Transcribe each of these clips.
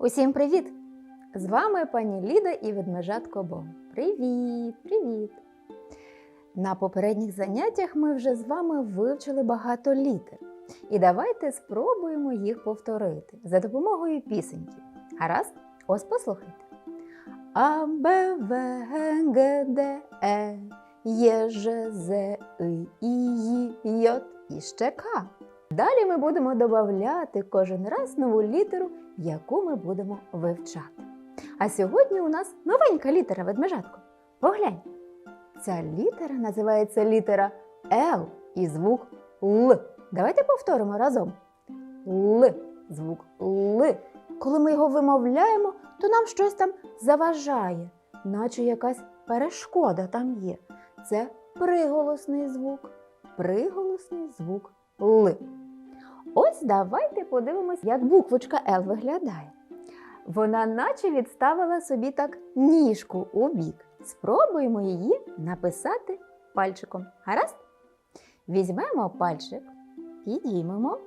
Усім привіт! З вами пані Ліда і ведмежатко Бо. Привіт, привіт! На попередніх заняттях ми вже з вами вивчили багато літер. І давайте спробуємо їх повторити за допомогою пісеньки. Гаразд? Ось послухайте. А, Б, В, Г, Г, Д, Е, Є, Ж, З, И, І, Й, Й, і ще К. Далі ми будемо додавати кожен раз нову літеру, яку ми будемо вивчати. А сьогодні у нас новенька літера ведмежатко. Поглянь. Ця літера називається літера Л і звук Л. Давайте повторимо разом. Л. Звук Л. Коли ми його вимовляємо, то нам щось там заважає, наче якась перешкода там є. Це приголосний звук. Приголосний звук Л. Ось давайте подивимось, як буквочка Л виглядає. Вона наче відставила собі так ніжку у бік. Спробуємо її написати пальчиком. Гаразд? Візьмемо пальчик, підіймемо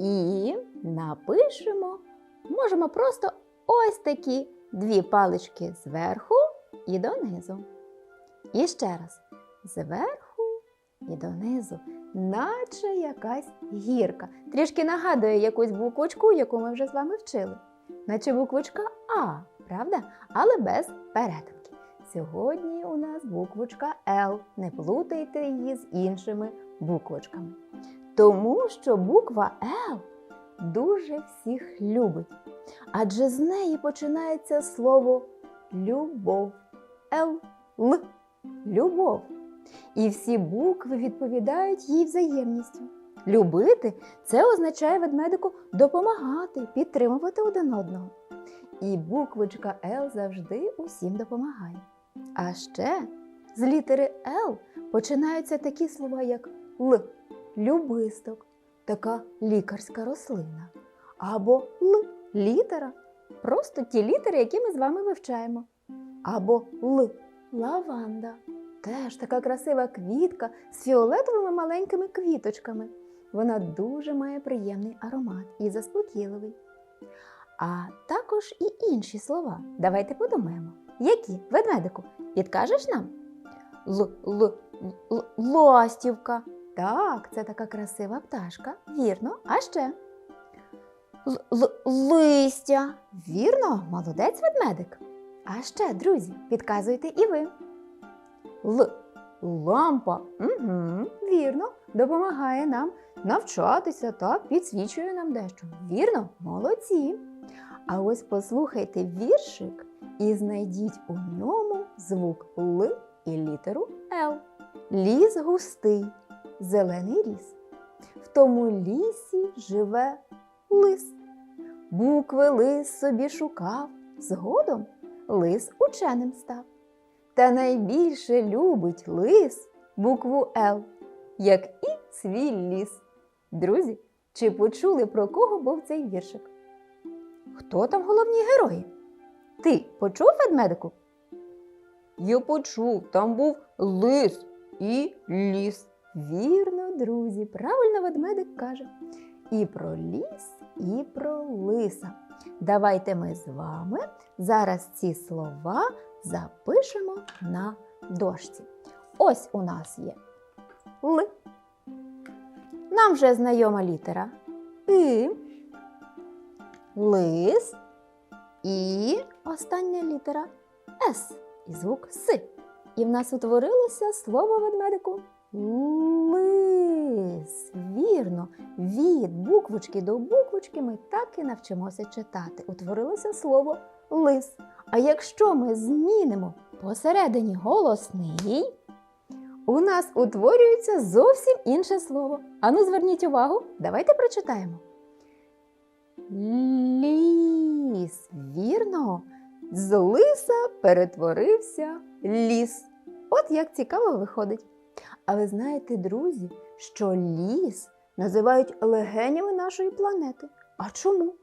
і напишемо. Можемо просто ось такі дві палички зверху і донизу. І ще раз зверху і донизу, наче якась гірка. Трішки нагадує якусь буквочку, яку ми вже з вами вчили. Наче буквочка А, правда? Але без перетинки. Сьогодні у нас буквочка Л. Не плутайте її з іншими буквочками. Тому що буква Л дуже всіх любить. Адже з неї починається слово любов. Л. Л. Любов. І всі букви відповідають їй взаємністю. Любити це означає ведмедику допомагати, підтримувати один одного. І буквочка Л завжди усім допомагає. А ще з літери Л починаються такі слова, як Л, любисток, така лікарська рослина. Або Л літера, просто ті літери, які ми з вами вивчаємо. Або Л лаванда. Теж така красива квітка з фіолетовими маленькими квіточками. Вона дуже має приємний аромат і заспокійливий. А також і інші слова. Давайте подумаємо. Які? Ведмедику, підкажеш нам? Л, л, л, ластівка. Так, це така красива пташка. Вірно. А ще? Л, л, листя. Вірно, молодець ведмедик. А ще, друзі, підказуйте і ви. Л. Лампа. Угу, Вірно, допомагає нам навчатися та підсвічує нам дещо. Вірно, молодці. А ось послухайте віршик і знайдіть у ньому звук Л і літеру Л. Ліс густий, зелений ліс. В тому лісі живе лис. Букви лис собі шукав, згодом лис ученим став. Та найбільше любить лис букву Л, як і свій ліс. Друзі, чи почули про кого був цей віршик? Хто там головні герої? Ти почув ведмедику? Я почув, там був лис і ліс. Вірно, друзі, правильно ведмедик каже. І про ліс, і про лиса. Давайте ми з вами зараз ці слова запишемо на дошці. Ось у нас є Л. Нам вже знайома літера И, лис і остання літера С і звук С. І в нас утворилося слово ведмедику лис. Вірно, від буквочки до буквочки ми так і навчимося читати. Утворилося слово лис. А якщо ми змінимо посередині голосний, у нас утворюється зовсім інше слово. Ану, зверніть увагу, давайте прочитаємо. Ліс. Вірно, з лиса перетворився ліс. От як цікаво виходить. А ви знаєте, друзі, що ліс називають легенями нашої планети. А чому?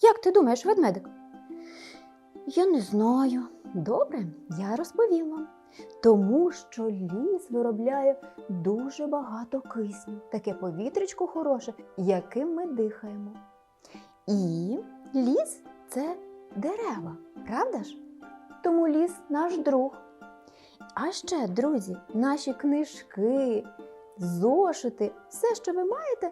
Як ти думаєш, ведмедик? Я не знаю. Добре, я розповім вам. Тому що ліс виробляє дуже багато кисню, таке повітрячко хороше, яким ми дихаємо. І ліс це дерева, правда ж? Тому ліс наш друг. А ще, друзі, наші книжки, зошити, все, що ви маєте,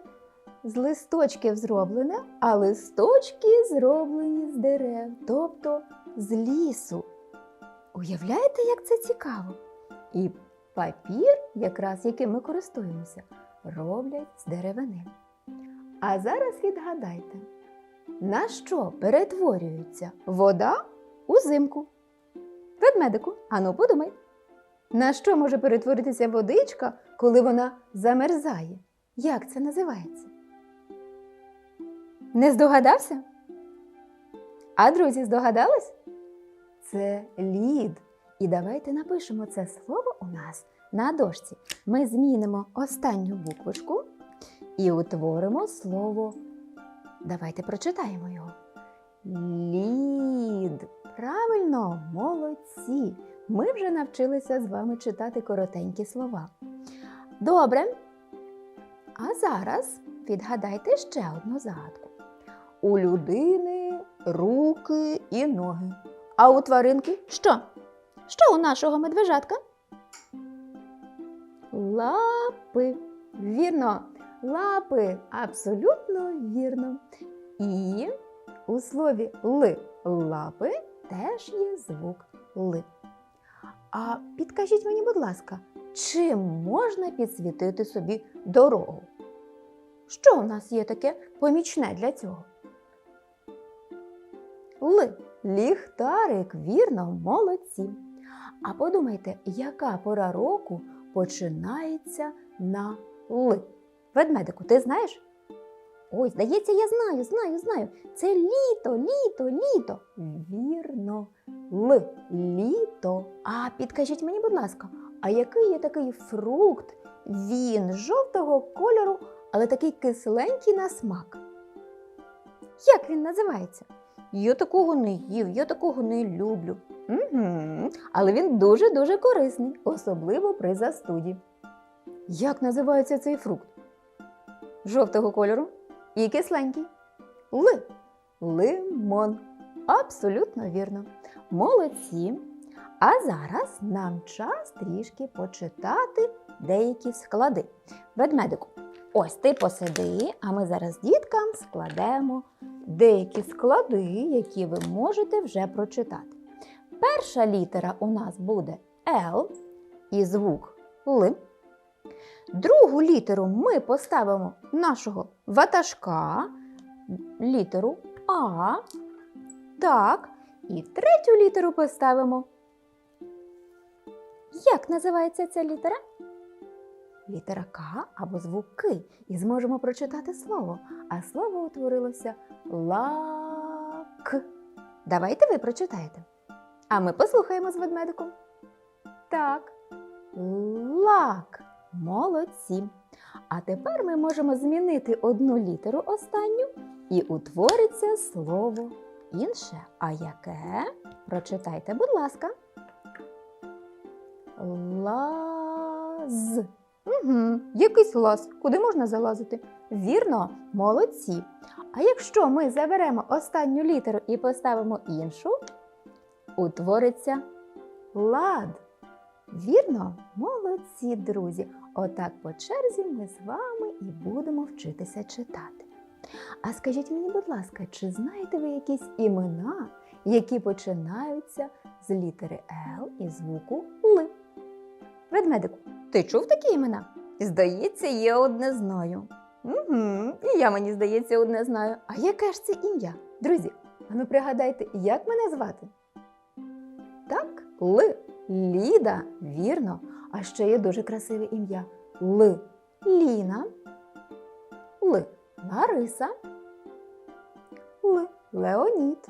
з листочків зроблене, а листочки зроблені з дерев, тобто з лісу. Уявляєте, як це цікаво? І папір, якраз яким ми користуємося, роблять з деревини. А зараз відгадайте, на що перетворюється вода узимку? Ведмедику, ану подумай. На що може перетворитися водичка, коли вона замерзає? Як це називається? Не здогадався? А друзі, здогадались? Це лід. І давайте напишемо це слово у нас на дошці. Ми змінимо останню буквочку і утворимо слово. Давайте прочитаємо його. Лід. Правильно, молодці. Ми вже навчилися з вами читати коротенькі слова. Добре. А зараз відгадайте ще одну загадку. У людини руки і ноги. А у тваринки що? Що у нашого медвежатка? Лапи. Вірно, лапи. Абсолютно вірно. І у слові ли лапи теж є звук ли. А підкажіть мені, будь ласка, чим можна підсвітити собі дорогу? Що у нас є таке помічне для цього? Ли. Ліхтарик, вірно, молодці. А подумайте, яка пора року починається на ли? Ведмедику, ти знаєш? Ой, здається, я знаю, знаю, знаю. Це літо, літо, літо. Вірно, Л. Літо. А підкажіть мені, будь ласка, а який є такий фрукт? Він жовтого кольору, але такий кисленький на смак. Як він називається? Я такого не їв, я такого не люблю. Угу. Але він дуже-дуже корисний, особливо при застуді. Як називається цей фрукт? Жовтого кольору і кисленький. Ли. Лимон. Абсолютно вірно. Молодці. А зараз нам час трішки почитати деякі склади. Ведмедику, ось ти посиди, а ми зараз діткам складемо деякі склади, які ви можете вже прочитати. Перша літера у нас буде Л і звук Л. Другу літеру ми поставимо нашого ватажка, літеру А. Так. І третю літеру поставимо. Як називається ця літера? Літера К або звук К. І зможемо прочитати слово. А слово утворилося лак. Давайте ви прочитаєте. А ми послухаємо з ведмедиком. Так. Лак. Молодці. А тепер ми можемо змінити одну літеру останню і утвориться слово інше. А яке? Прочитайте, будь ласка. Лаз. Угу. Якийсь лаз. Куди можна залазити? Вірно, молодці. А якщо ми заберемо останню літеру і поставимо іншу, утвориться лад. Вірно, молодці, друзі. Отак по черзі ми з вами і будемо вчитися читати. А скажіть мені, будь ласка, чи знаєте ви якісь імена, які починаються з літери Л і звуку Л? Ведмедику, ти чув такі імена? Здається, є одне знаю. Угу, і я мені здається, одне знаю. А яке ж це ім'я? Друзі, а ну пригадайте, як мене звати? Так, Л. Ліда, вірно. А ще є дуже красиве ім'я Л. Ліна, Л. Лариса, Л. Леонід.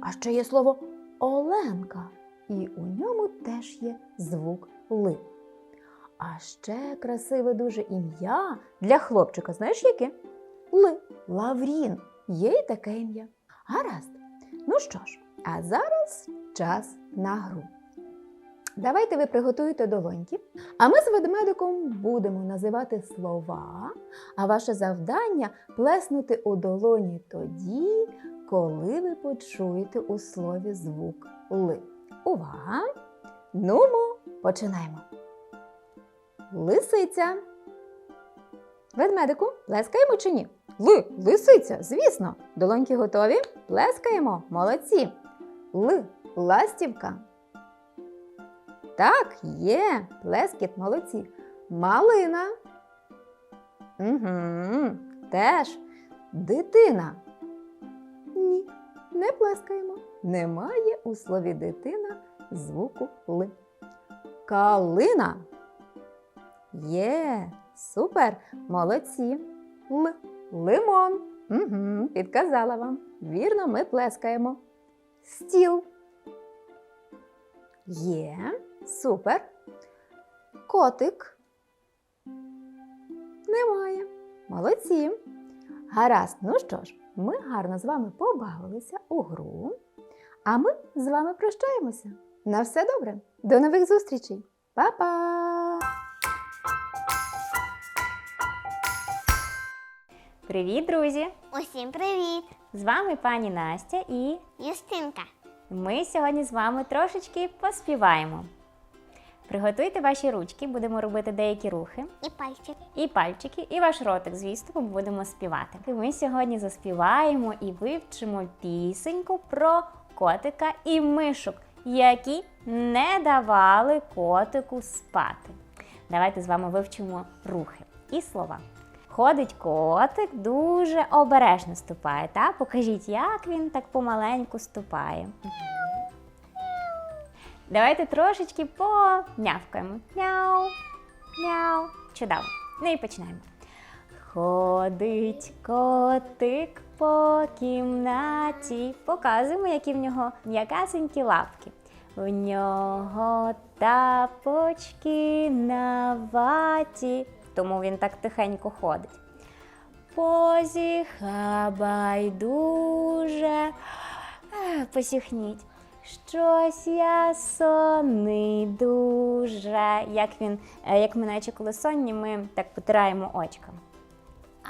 А ще є слово Оленка, і у ньому теж є звук Л. А ще красиве дуже ім'я для хлопчика. Знаєш яке? Л. Лаврін. Є і таке ім'я. Гаразд. Ну що ж, а зараз час на гру. Давайте ви приготуєте долоньки, а ми з ведмедиком будемо називати слова, а ваше завдання плеснути у долоні тоді, коли ви почуєте у слові звук ли. Увага! Нумо, починаємо. Лисиця. Ведмедику, плескаємо чи ні? Ли, лисиця, звісно. Долоньки готові? Плескаємо. Молодці. Ли, ластівка. Так, є. Плескіт, молодці. Малина. Угу, теж. Дитина. Ні, не плескаємо. Немає у слові дитина звуку ли. Калина. Є, супер, молодці. Л. Лимон. Угу, підказала вам. Вірно, ми плескаємо. Стіл. Є, супер. Котик. Немає. Молодці. Гаразд, ну що ж, ми гарно з вами побавилися у гру, а ми з вами прощаємося. На все добре. До нових зустрічей. Па-па! Привіт, друзі! Усім привіт! З вами пані Настя і Юстинка. ми сьогодні з вами трошечки поспіваємо. Приготуйте ваші ручки, будемо робити деякі рухи, І пальчик. і пальчики, і ваш ротик, звісно, ми будемо співати. І Ми сьогодні заспіваємо і вивчимо пісеньку про котика і мишок, які не давали котику спати. Давайте з вами вивчимо рухи і слова. Ходить котик, дуже обережно ступає. Та? Покажіть, як він так помаленьку ступає. Давайте трошечки помявкаємо. Мяу, мяу. Чудово. Ну і починаємо. Ходить котик по кімнаті. Показуємо, які в нього м'якасенькі лапки. В нього тапочки на ваті, тому він так тихенько ходить. Позіха байдуже. Посіхніть. Щось я сонний дуже. Як він, е, як ми наче коли сонні, ми так потираємо очком.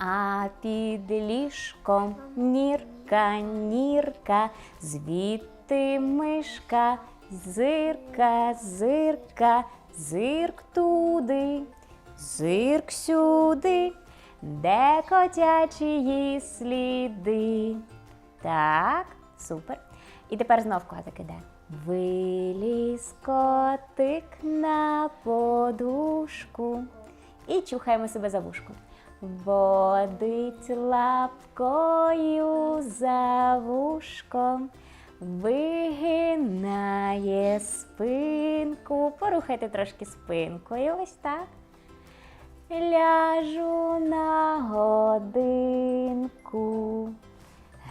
А під ліжком нірка, нірка, звідти мишка, зирка, зирка, зирк туди, зирк сюди, де котячі сліди. Так, супер. І тепер знов котик іде. Виліз котик на подушку. І чухаємо себе за вушку. Водить лапкою за вушком, вигинає спинку. Порухайте трошки спинкою, ось так. Ляжу на годинку.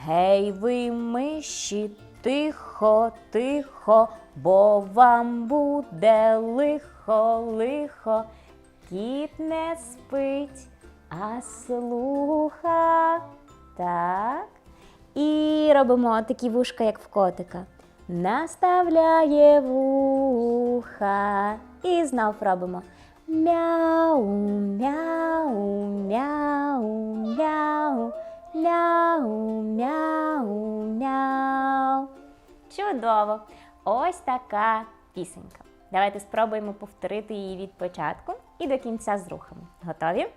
Гей, ви миші, тихо, тихо, бо вам буде лихо, лихо. Кіт не спить, а слуха. Так. І робимо такі вушка, як в котика. Наставляє вуха. І знов робимо. Мяу, мяу, мяу, мяу, мяу, мяу, мяу. Чудово! Ось така пісенька. Давайте спробуємо повторити її від початку і до кінця з рухами. Готові?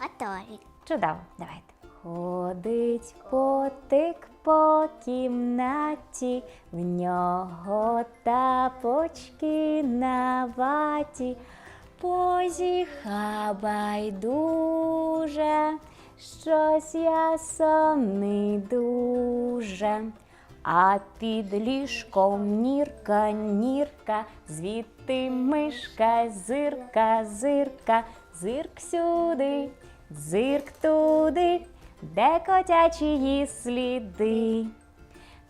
Готові. Чудово, давайте. Ходить потик по кімнаті, в нього тапочки на ваті, позіха байдуже, щось я сонний дуже. А під ліжком нірка, нірка, звідти мишка, зирка, зирка, зирк сюди, зирк туди, де котячі сліди.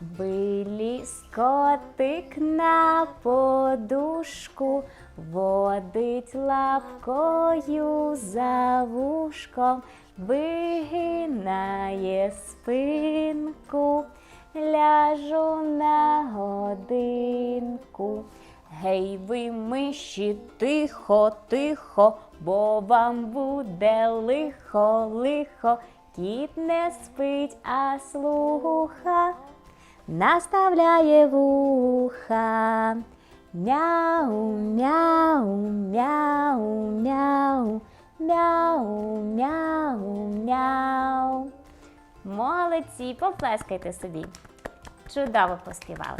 Виліз котик на подушку, водить лапкою за вушком, вигинає спинку, ляжу на годинку. Гей, ви миші, тихо, тихо, бо вам буде лихо, лихо. Кіт не спить, а слуха наставляє вуха. Мяу, мяу, мяу, мяу, мяу, мяу, мяу. Молодці, поплескайте собі. Чудово поспівали.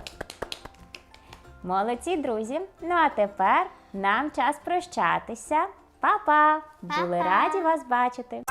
Молодці, друзі. Ну а тепер нам час прощатися. Па-па! Були раді вас бачити.